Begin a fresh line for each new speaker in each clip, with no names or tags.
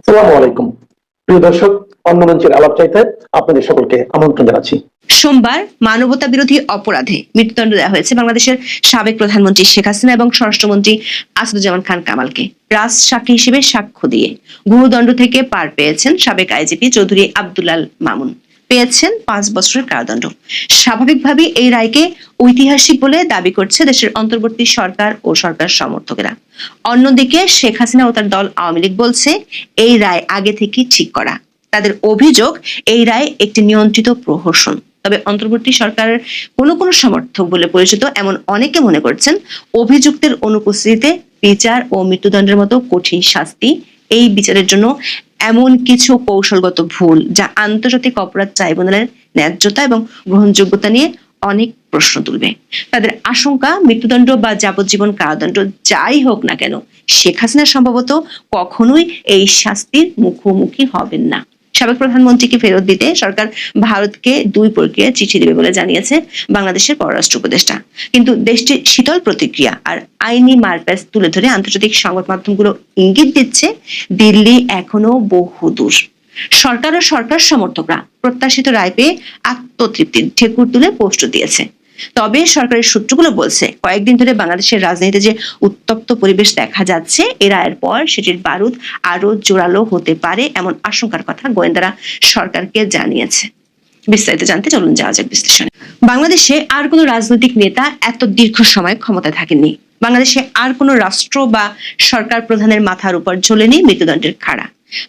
আসসালামু আলাইকুম প্রিয় দর্শক অন্য মঞ্চের আলাপ চাইতে আপনাদের সকলকে আমন্ত্রণ জানাচ্ছি
সোমবার মানবতা বিরোধী অপরাধে মৃত্যুদণ্ড দেওয়া হয়েছে বাংলাদেশের সাবেক প্রধানমন্ত্রী শেখ হাসিনা এবং স্বরাষ্ট্রমন্ত্রী আসদুজ্জামান খান কামালকে রাজ সাক্ষী হিসেবে সাক্ষ্য দিয়ে গুরুদণ্ড থেকে পার পেয়েছেন সাবেক আইজিপি চৌধুরী আব্দুলাল মামুন পেয়েছেন পাঁচ বছরের কারাদণ্ড স্বাভাবিকভাবে এই রায়কে ঐতিহাসিক বলে দাবি করছে দেশের অন্তর্বর্তী সরকার ও সরকার সমর্থকেরা অন্যদিকে শেখ হাসিনা ও তার দল আওয়ামী লীগ বলছে এই রায় আগে থেকে ঠিক করা তাদের অভিযোগ এই রায় একটি নিয়ন্ত্রিত প্রহসন তবে অন্তর্বর্তী সরকারের কোনো কোনো সমর্থক বলে পরিচিত এমন অনেকে মনে করছেন অভিযুক্তের অনুপস্থিতিতে বিচার ও মৃত্যুদণ্ডের মতো কঠিন শাস্তি এই বিচারের জন্য এমন কিছু কৌশলগত ভুল যা আন্তর্জাতিক অপরাধ ট্রাইব্যুনালের ন্যায্যতা এবং গ্রহণযোগ্যতা নিয়ে অনেক প্রশ্ন তুলবে তাদের আশঙ্কা মৃত্যুদণ্ড বা যাবজ্জীবন কারাদণ্ড যাই হোক না কেন শেখ হাসিনা সম্ভবত কখনোই এই শাস্তির মুখোমুখি হবেন না সাবেক প্রধানমন্ত্রীকে ফেরত দিতে সরকার ভারতকে দুই প্রক্রিয়া চিঠি দেবে বলে জানিয়েছে বাংলাদেশের পররাষ্ট্র উপদেষ্টা কিন্তু দেশটির শীতল প্রতিক্রিয়া আর আইনি মারপ্যাস তুলে ধরে আন্তর্জাতিক সংবাদ মাধ্যমগুলো ইঙ্গিত দিচ্ছে দিল্লি এখনো বহু দূর সরকার ও সরকার সমর্থকরা প্রত্যাশিত রায় পেয়ে আত্মতৃপ্তির ঠেকুর তুলে পোস্ট দিয়েছে তবে সরকারের সূত্রগুলো বলছে কয়েকদিন ধরে বাংলাদেশের রাজনীতিতে যে উত্তপ্ত পরিবেশ দেখা যাচ্ছে এর আয়ের পর সেটির বারুদ আরো জোরালো হতে পারে এমন আশঙ্কার কথা গোয়েন্দারা সরকারকে জানিয়েছে বিস্তারিত জানতে চলুন যাওয়া যাক বিশ্লেষণে বাংলাদেশে আর কোনো রাজনৈতিক নেতা এত দীর্ঘ সময় ক্ষমতায় থাকেননি বাংলাদেশে আর কোনো রাষ্ট্র বা সরকার প্রধানের মাথার উপর ঝোলেনি মৃত্যুদণ্ডের খাড়া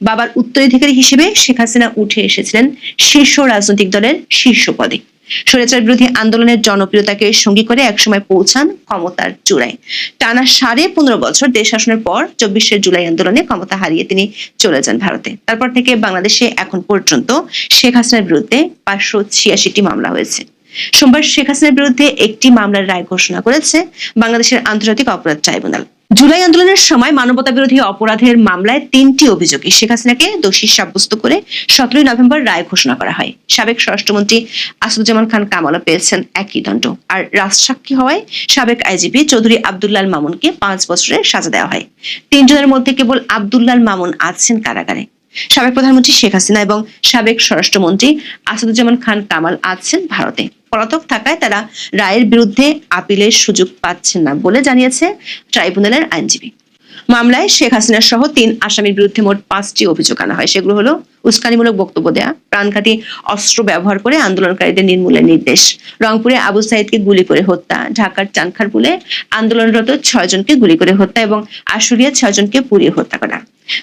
বাবার উত্তরাধিকারী হিসেবে শেখ হাসিনা উঠে এসেছিলেন শীর্ষ রাজনৈতিক দলের শীর্ষ পদে স্বৈরাচার বিরোধী আন্দোলনের জনপ্রিয়তাকে সঙ্গী করে একসময় পৌঁছান ক্ষমতার চূড়ায় টানা সাড়ে পনেরো বছর দেশ শাসনের পর চব্বিশে জুলাই আন্দোলনে ক্ষমতা হারিয়ে তিনি চলে যান ভারতে তারপর থেকে বাংলাদেশে এখন পর্যন্ত শেখ হাসিনার বিরুদ্ধে পাঁচশো ছিয়াশিটি মামলা হয়েছে সোমবার শেখ হাসিনার বিরুদ্ধে একটি মামলার রায় ঘোষণা করেছে বাংলাদেশের আন্তর্জাতিক অপরাধ ট্রাইব্যুনাল জুলাই আন্দোলনের সময় মানবতা বিরোধী অপরাধের মামলায় তিনটি অভিযোগে শেখ হাসিনাকে দোষী সাব্যস্ত করে সতেরোই নভেম্বর রায় ঘোষণা করা হয় সাবেক স্বরাষ্ট্রমন্ত্রী আসাদুজ্জামান খান কামালও পেয়েছেন একই দণ্ড আর রাজসাক্ষী হওয়ায় সাবেক আইজিপি চৌধুরী আবদুল্লাল মামুনকে পাঁচ বছরের সাজা দেওয়া হয় তিনজনের মধ্যে কেবল আবদুল্লাল মামুন আছেন কারাগারে সাবেক প্রধানমন্ত্রী শেখ হাসিনা এবং সাবেক স্বরাষ্ট্রমন্ত্রী আসাদুজ্জামান খান কামাল আছেন ভারতে পলাতক থাকায় তারা রায়ের বিরুদ্ধে আপিলের সুযোগ পাচ্ছেন না বলে জানিয়েছে ট্রাইব্যুনালের আইনজীবী মামলায় শেখ হাসিনা সহ তিন আসামির বিরুদ্ধে মোট পাঁচটি অভিযোগ আনা হয় সেগুলো হলো উস্কানিমূলক বক্তব্য দেয়া প্রাণঘাতী অস্ত্র ব্যবহার করে আন্দোলনকারীদের নির্মূলের নির্দেশ রংপুরে আবু সাইদকে গুলি করে হত্যা ঢাকার পুলে আন্দোলনরত ছয়জনকে গুলি করে হত্যা এবং আশুরিয়া ছয়জনকে পুড়িয়ে হত্যা করা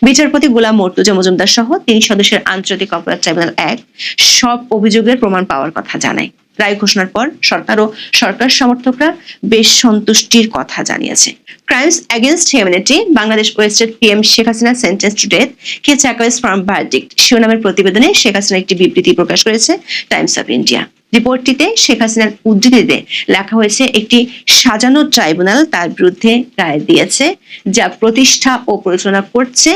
বিচারপতি গোলাম মর্তুজা মজুমদার সহ তিন সদস্যের আন্তর্জাতিক অপরাধ ট্রাইব্যুনাল এক সব অভিযোগের প্রমাণ পাওয়ার কথা জানায় রায় ঘোষণার পর সরকার ও সরকার সমর্থকরা বেশ সন্তুষ্টির কথা জানিয়েছে ক্রাইমস এগেনস্ট হিউম্যানিটি বাংলাদেশ ওয়েস্টের PM Sheikh Hasina sentence to death কে চাকওয়েজ ফ্রম ভার্ডিক্ট শিরোনামের প্রতিবেদনে শেখ হাসিনা একটি বিবৃতি প্রকাশ করেছে টাইমস অফ ইন্ডিয়া রিপোর্টটিতে শেখ হাসিনার উদ্ধৃতিতে লেখা হয়েছে একটি সাজানো ট্রাইব্যুনাল তার বিরুদ্ধে রায় দিয়েছে যা প্রতিষ্ঠা ও পরিচালনা করছে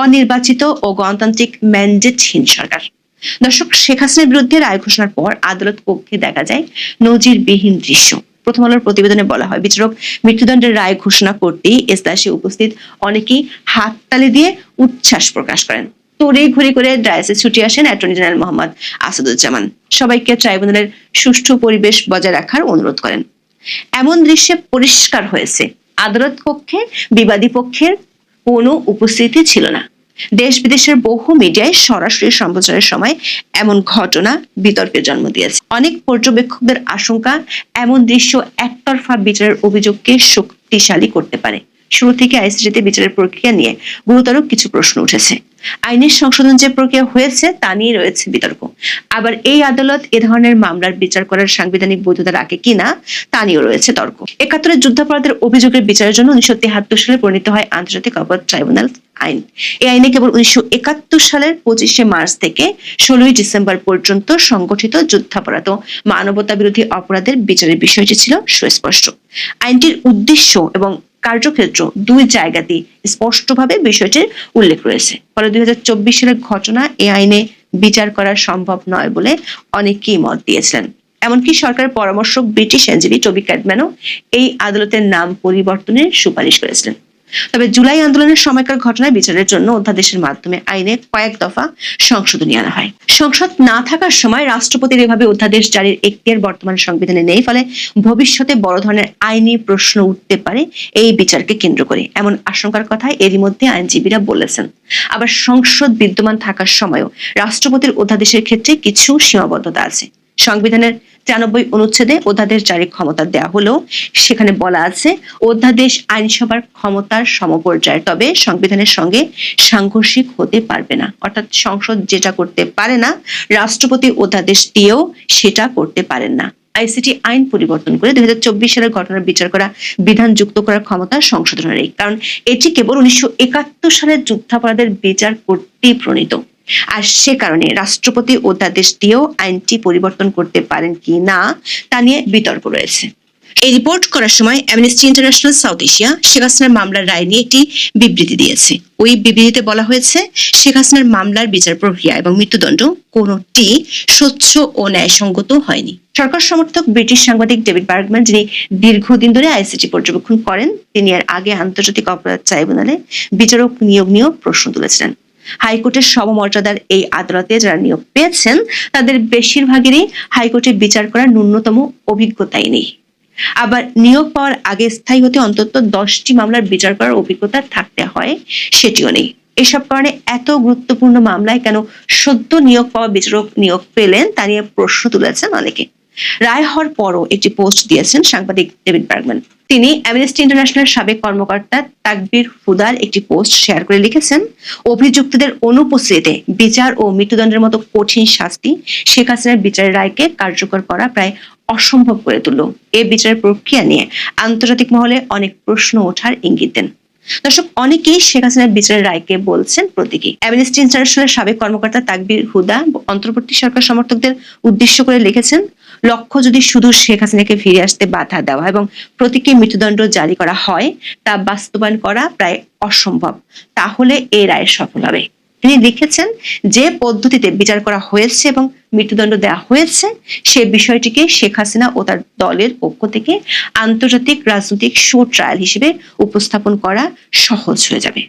অনির্বাচিত ও গণতান্ত্রিক ম্যান্ডেটহীন সরকার দর্শক শেখ হাসিনার বিরুদ্ধে রায় ঘোষণার পর আদালত কক্ষে দেখা যায় নজিরবিহীন দৃশ্য প্রথম আলোর প্রতিবেদনে বলা হয় বিচারক মৃত্যুদণ্ডের রায় ঘোষণা করতেই এসদাসে উপস্থিত অনেকেই হাততালি দিয়ে উচ্ছ্বাস প্রকাশ করেন তোরে ঘুরে করে ড্রাইসে ছুটি আসেন অ্যাটর্নি জেনারেল মোহাম্মদ আসাদুজ্জামান সবাইকে ট্রাইব্যুনালের সুষ্ঠু পরিবেশ বজায় রাখার অনুরোধ করেন এমন দৃশ্যে পরিষ্কার হয়েছে আদালত কক্ষে বিবাদী পক্ষের কোনো উপস্থিতি ছিল না দেশ বিদেশের বহু মিডিয়ায় সরাসরি সম্প্রচারের সময় এমন ঘটনা বিতর্কের জন্ম দিয়েছে অনেক পর্যবেক্ষকদের আশঙ্কা এমন দৃশ্য একতরফা বিচারের অভিযোগকে শক্তিশালী করতে পারে শুরু থেকে আইসিটিতে বিচারের প্রক্রিয়া নিয়ে গুরুতর কিছু প্রশ্ন উঠেছে আইনের সংশোধন যে প্রক্রিয়া হয়েছে তা নিয়ে রয়েছে বিতর্ক আবার এই আদালত এ ধরনের মামলার বিচার করার সাংবিধানিক বৈধতা রাখে কিনা তা নিয়েও রয়েছে তর্ক একাত্তরের যুদ্ধাপরাধের অভিযোগের বিচারের জন্য উনিশশো সালে পরিণত হয় আন্তর্জাতিক অপরাধ ট্রাইব্যুনাল আইন এই আইনে কেবল উনিশশো একাত্তর সালের পঁচিশে মার্চ থেকে ষোলোই ডিসেম্বর পর্যন্ত সংগঠিত যুদ্ধাপরাধ মানবতা বিরোধী অপরাধের বিচারের বিষয়টি ছিল সুস্পষ্ট আইনটির উদ্দেশ্য এবং কার্যক্ষেত্র দুই জায়গাতেই স্পষ্টভাবে বিষয়টির উল্লেখ রয়েছে ফলে দুই হাজার সালের ঘটনা এ আইনে বিচার করা সম্ভব নয় বলে অনেকেই মত দিয়েছিলেন এমনকি সরকার পরামর্শক ব্রিটিশ আইনজীবী টবি ক্যাডম্যানও এই আদালতের নাম পরিবর্তনের সুপারিশ করেছিলেন তবে জুলাই আন্দোলনের সময়কার ঘটনায় বিচারের জন্য অধ্যাদেশের মাধ্যমে আইনে কয়েক দফা সংশোধনী আনা হয় সংসদ না থাকার সময় রাষ্ট্রপতির এভাবে অধ্যাদেশ জারির এখতিয়ার বর্তমান সংবিধানে নেই ফলে ভবিষ্যতে বড় ধরনের আইনি প্রশ্ন উঠতে পারে এই বিচারকে কেন্দ্র করে এমন আশঙ্কার কথা এরই মধ্যে আইনজীবীরা বলেছেন আবার সংসদ বিদ্যমান থাকার সময়ও রাষ্ট্রপতির অধ্যাদেশের ক্ষেত্রে কিছু সীমাবদ্ধতা আছে সংবিধানের তিরানব্বই অনুচ্ছেদে অধ্যাদেশ জারি ক্ষমতা দেওয়া হলেও সেখানে বলা আছে অধ্যাদেশ আইনসভার ক্ষমতার সমপর্যায় তবে সংবিধানের সঙ্গে সাংঘর্ষিক হতে পারবে না অর্থাৎ সংসদ যেটা করতে পারে না রাষ্ট্রপতি অধ্যাদেশ দিয়েও সেটা করতে পারেন না আইসিটি আইন পরিবর্তন করে দুই হাজার চব্বিশ সালের ঘটনার বিচার করা বিধান যুক্ত করার ক্ষমতা সংশোধনের কারণ এটি কেবল উনিশশো একাত্তর সালের যুদ্ধাপরাধের বিচার করতেই প্রণীত আর সে কারণে রাষ্ট্রপতি অধ্যাদেশ দিয়েও আইনটি পরিবর্তন করতে পারেন কি না তা নিয়ে বিতর্ক রয়েছে এই রিপোর্ট করার সময় Amnesty International South Asia Sheikh হাসিনার মামলার রায় নিয়ে একটি বিবৃতি দিয়েছে ওই বিবৃতিতে বলা হয়েছে শেখ হাসিনার মামলার বিচার প্রক্রিয়া এবং মৃত্যুদণ্ড কোনটি স্বচ্ছ ও ন্যায়সঙ্গত হয়নি সরকার সমর্থক ব্রিটিশ সাংবাদিক ডেভিড বার্গম্যান যিনি দীর্ঘদিন ধরে আইসিটি পর্যবেক্ষণ করেন তিনি আর আগে আন্তর্জাতিক অপরাধ ট্রাইব্যুনালে বিচারক নিয়োগ নিয়েও প্রশ্ন তুলেছিলেন হাইকোর্টের সমমর্যাদার এই আদালতে যারা নিয়োগ পেয়েছেন তাদের বেশিরভাগেরই হাইকোর্টে বিচার করার ন্যূনতম অভিজ্ঞতাই নেই আবার নিয়োগ পাওয়ার আগে স্থায়ী হতে অন্তত দশটি মামলার বিচার করার অভিজ্ঞতা থাকতে হয় সেটিও নেই এসব কারণে এত গুরুত্বপূর্ণ মামলায় কেন সদ্য নিয়োগ পাওয়া বিচারক নিয়োগ পেলেন তা নিয়ে প্রশ্ন তুলেছেন অনেকে রায় হওয়ার পরও একটি পোস্ট দিয়েছেন সাংবাদিক ডেভিড বার্গম্যান তিনি অ্যামনেস্টি ইন্টারন্যাশনাল সাবেক কর্মকর্তা তাকবির হুদার একটি পোস্ট শেয়ার করে লিখেছেন অভিযুক্তদের অনুপস্থিতিতে বিচার ও মৃত্যুদণ্ডের মতো কঠিন শাস্তি শেখ হাসিনার বিচারের রায়কে কার্যকর করা প্রায় অসম্ভব করে তুলল এ বিচারের প্রক্রিয়া নিয়ে আন্তর্জাতিক মহলে অনেক প্রশ্ন ওঠার ইঙ্গিত দেন দর্শক অনেকেই শেখ হাসিনার বিচারের রায়কে বলছেন প্রতীকী অ্যামনেস্টি ইন্টারন্যাশনালের সাবেক কর্মকর্তা তাকবির হুদা অন্তর্বর্তী সরকার সমর্থকদের উদ্দেশ্য করে লিখেছেন লক্ষ্য যদি শুধু শেখ হাসিনাকে ফিরে আসতে বাধা দেওয়া এবং প্রতীকী মৃত্যুদণ্ড জারি করা হয় তা বাস্তবায়ন করা প্রায় অসম্ভব তাহলে এ রায় সফল হবে তিনি লিখেছেন যে পদ্ধতিতে বিচার করা হয়েছে এবং মৃত্যুদণ্ড দেওয়া হয়েছে সে বিষয়টিকে শেখ হাসিনা ও তার দলের পক্ষ থেকে আন্তর্জাতিক রাজনৈতিক শো ট্রায়াল হিসেবে উপস্থাপন করা সহজ হয়ে যাবে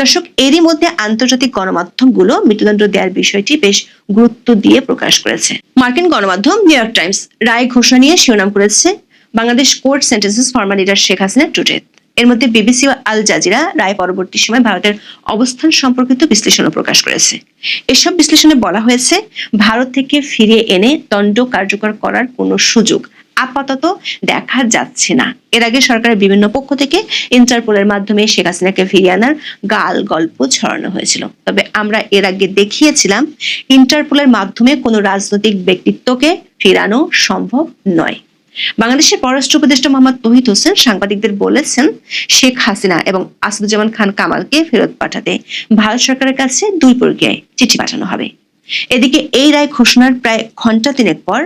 দর্শক এরই মধ্যে আন্তর্জাতিক গণমাধ্যমগুলো মৃত্যুদণ্ড দেওয়ার বিষয়টি বেশ গুরুত্ব দিয়ে প্রকাশ করেছে মার্কিন গণমাধ্যম নিউ ইয়র্ক টাইমস রায় ঘোষণা নিয়ে শিরোনাম করেছে Bangladesh court sentences formal leader Sheikh Hasina to death এর মধ্যে বিবিসি আল জাজিরা রায় পরবর্তী সময় ভারতের অবস্থান সম্পর্কিত বিশ্লেষণও প্রকাশ করেছে এসব বিশ্লেষণে বলা হয়েছে ভারত থেকে ফিরিয়ে এনে দণ্ড কার্যকর করার কোনো সুযোগ আপাতত দেখা যাচ্ছে না এর আগে সরকারের বিভিন্ন পক্ষ থেকে ইন্টারপোলের মাধ্যমে শেখ হাসিনাকে ফিরিয়ে আনার গাল গল্প ছড়ানো হয়েছিল তবে আমরা এর আগে দেখিয়েছিলাম ইন্টারপোলের মাধ্যমে কোনো রাজনৈতিক ব্যক্তিত্বকে ফেরানো সম্ভব নয় বাংলাদেশের পররাষ্ট্র উপদেষ্টা মোহাম্মদ তহিদ হোসেন সাংবাদিকদের বলেছেন শেখ হাসিনা এবং আসাদুজ্জামান খান কামালকে ফেরত পাঠাতে ভারত সরকারের কাছে দুই প্রক্রিয়ায় চিঠি পাঠানো হবে এদিকে এই রায় ঘোষণার প্রায় ঘন্টা তিনেক পর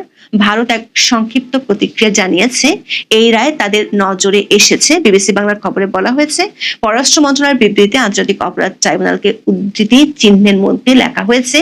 ভারত এক সংক্ষিপ্ত প্রতিক্রিয়া জানিয়েছে এই রায় তাদের নজরে এসেছে বিবিসি বাংলার খবরে বলা হয়েছে পররাষ্ট্র মন্ত্রণালয়ের বিবৃতিতে আন্তর্জাতিক অপরাধ ট্রাইব্যুনালকে উদ্ধৃতি চিহ্নের মধ্যে লেখা হয়েছে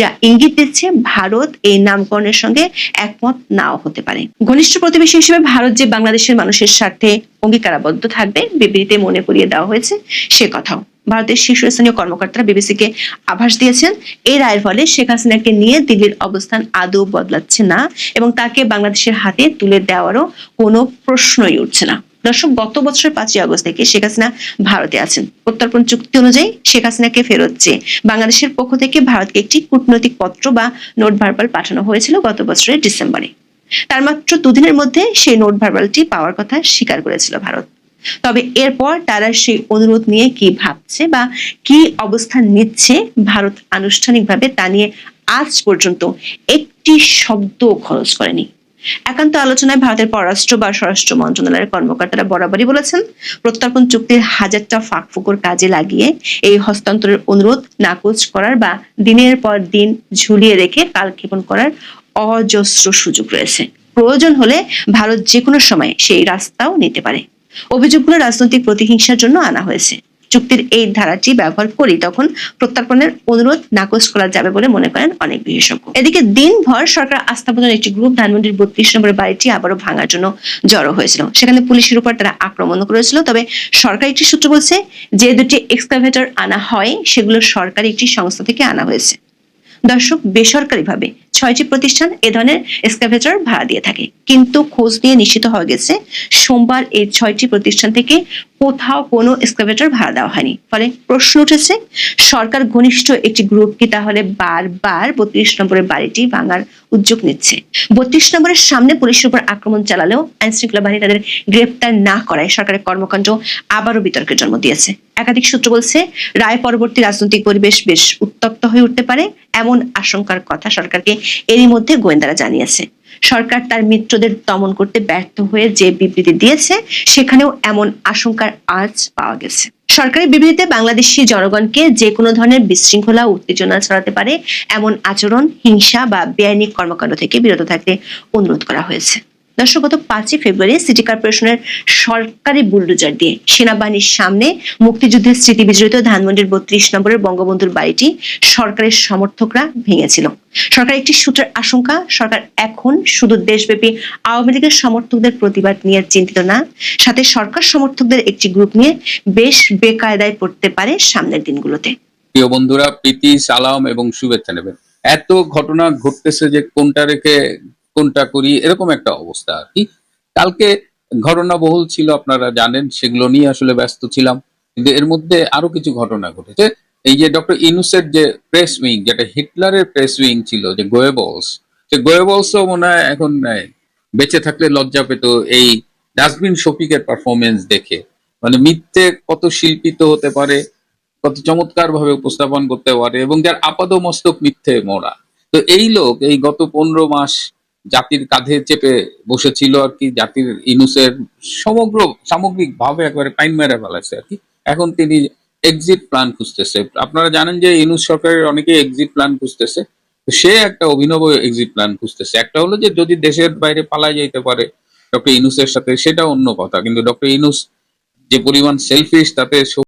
যা ইঙ্গিত দিচ্ছে ভারত এই নামকরণের সঙ্গে একমত নাও হতে পারে ঘনিষ্ঠ প্রতিবেশী হিসেবে ভারত যে বাংলাদেশের মানুষের স্বার্থে অঙ্গীকারাবদ্ধ থাকবে বিবৃতিতে মনে করিয়ে দেওয়া হয়েছে সে কথাও ভারতের শীর্ষস্থানীয় কর্মকর্তারা বিবিসিকে আভাস দিয়েছেন এই রায়ের ফলে শেখ হাসিনাকে নিয়ে দিল্লির অবস্থান আদৌ বদলাচ্ছে না এবং তাকে বাংলাদেশের হাতে তুলে দেওয়ারও কোনো প্রশ্নই উঠছে না দর্শক গত বছরের পাঁচই আগস্ট থেকে শেখ হাসিনা ভারতে আছেন প্রত্যর্পণ চুক্তি অনুযায়ী শেখ হাসিনাকে ফেরত চেয়ে বাংলাদেশের পক্ষ থেকে ভারতকে একটি কূটনৈতিক পত্র বা নোট ভার্বাল পাঠানো হয়েছিল গত বছরের ডিসেম্বরে তার মাত্র দুদিনের মধ্যে সেই নোট ভার্বালটি পাওয়ার কথা স্বীকার করেছিল ভারত তবে এরপর তারা সেই অনুরোধ নিয়ে কি ভাবছে বা কি অবস্থান নিচ্ছে ভারত আনুষ্ঠানিকভাবে তা নিয়ে আজ পর্যন্ত একটি শব্দ খরচ করেনি একান্ত আলোচনায় ভারতের পররাষ্ট্র বা স্বরাষ্ট্র মন্ত্রণালয়ের কর্মকর্তারা বরাবরই বলেছেন প্রত্যর্পণ চুক্তির হাজারটা ফাঁকফুকর কাজে লাগিয়ে এই হস্তান্তরের অনুরোধ নাকচ করার বা দিনের পর দিন ঝুলিয়ে রেখে কালক্ষেপণ করার অজস্র সুযোগ রয়েছে প্রয়োজন হলে ভারত যে কোনো সময় সেই রাস্তাও নিতে পারে অভিযোগগুলো রাজনৈতিক প্রতিহিংসার জন্য আনা হয়েছে চুক্তির এই ধারাটি ব্যবহার করি তখন প্রত্যার্পণের অনুরোধ নাকচ করা যাবে বলে মনে করেন অনেক বিশেষজ্ঞ এদিকে দিনভর সরকার আস্থাপনের একটি গ্রুপ ধানমন্ডির বত্রিশ নম্বরের বাড়িটি আবারও ভাঙার জন্য জড়ো হয়েছিল সেখানে পুলিশের উপর তারা আক্রমণ করেছিল তবে সরকার একটি সূত্র বলছে যে দুটি এক্সকাভেটর আনা হয় সেগুলো সরকারি একটি সংস্থা থেকে আনা হয়েছে দর্শক বেসরকারিভাবে ছয়টি প্রতিষ্ঠান এ ধরনের এক্সকাভেটর ভাড়া দিয়ে থাকে কিন্তু খোঁজ নিয়ে নিশ্চিত হয়ে গেছে সোমবার এই ছয়টি প্রতিষ্ঠান থেকে কোথাও কোনো এক্সকাভেটর ভাড়া দেওয়া হয়নি ফলে প্রশ্ন উঠেছে সরকার ঘনিষ্ঠ একটি গ্রুপ কি তাহলে বারবার বত্রিশ নম্বরের বাড়িটি ভাঙার উদ্যোগ নিচ্ছে বত্রিশ নম্বরের সামনে পুলিশের উপর আক্রমণ চালালেও আইন শৃঙ্খলা বাহিনী তাদের গ্রেপ্তার না করায় সরকারের কর্মকাণ্ড আবারও বিতর্কের জন্ম দিয়েছে একাধিক সূত্র বলছে রায় পরবর্তী রাজনৈতিক পরিবেশ বেশ উত্তপ্ত হয়ে উঠতে পারে এমন আশঙ্কার কথা সরকারকে এরই মধ্যে গোয়েন্দারা জানিয়েছে সরকার তার মিত্রদের দমন করতে ব্যর্থ হয়ে যে বিবৃতি দিয়েছে সেখানেও এমন আশঙ্কার আজ পাওয়া গেছে সরকারি বিবৃতিতে বাংলাদেশি জনগণকে যে কোনো ধরনের বিশৃঙ্খলা উত্তেজনা ছড়াতে পারে এমন আচরণ হিংসা বা বেআইনি কর্মকাণ্ড থেকে বিরত থাকতে অনুরোধ করা হয়েছে দর্শক গত পাঁচই ফেব্রুয়ারি সিটি কর্পোরেশনের সরকারি বুলডোজার দিয়ে সেনাবাহিনীর সামনে মুক্তিযুদ্ধের স্মৃতি বিজড়িত ধানমন্ডির বত্রিশ নম্বরের বঙ্গবন্ধুর বাড়িটি সরকারের সমর্থকরা ভেঙেছিল সরকার একটি সূত্রের আশঙ্কা সরকার এখন শুধু দেশব্যাপী আওয়ামী লীগের সমর্থকদের প্রতিবাদ নিয়ে চিন্তিত না সাথে সরকার সমর্থকদের একটি গ্রুপ নিয়ে বেশ বেকায়দায় পড়তে পারে সামনের দিনগুলোতে
প্রিয় বন্ধুরা প্রীতি সালাম এবং শুভেচ্ছা নেবেন এত ঘটনা ঘটতেছে যে কোনটা রেখে কোনটা করি এরকম একটা অবস্থা আর কি কালকে ঘটনাবহুল ছিল আপনারা জানেন সেগুলো নিয়ে আসলে ব্যস্ত ছিলাম কিন্তু এর মধ্যে আরো কিছু ঘটনা ঘটেছে এই যে ডক্টর ইনুসের যে প্রেস উইং যেটা হিটলারের প্রেস উইং ছিল যে গোয়েবলস সে গোয়েবলসও মনে হয় এখন বেঁচে থাকলে লজ্জা পেত এই ডাস্টবিন শফিকের পারফরমেন্স দেখে মানে মিথ্যে কত শিল্পিত হতে পারে কত চমৎকার ভাবে উপস্থাপন করতে পারে এবং যার আপাদমস্তক মিথ্যে মোড়া তো এই লোক এই গত পনেরো মাস জাতির কাঁধে চেপে বসেছিল আর কি জাতির ইনুসের সমগ্র সামগ্রিক ভাবে একবারে পাইন মেরে ফেলাছে আর কি এখন তিনি এক্সিট প্ল্যান খুঁজতেছে আপনারা জানেন যে ইনুস সরকারের অনেকে এক্সিট প্ল্যান খুঁজতেছে সে একটা অভিনব এক্সিট প্ল্যান খুঁজতেছে একটা হলো যে যদি দেশের বাইরে পালা যাইতে পারে ডক্টর ইনুসের সাথে সেটা অন্য কথা কিন্তু ডক্টর ইনুস যে পরিমাণ সেলফিশ তাতে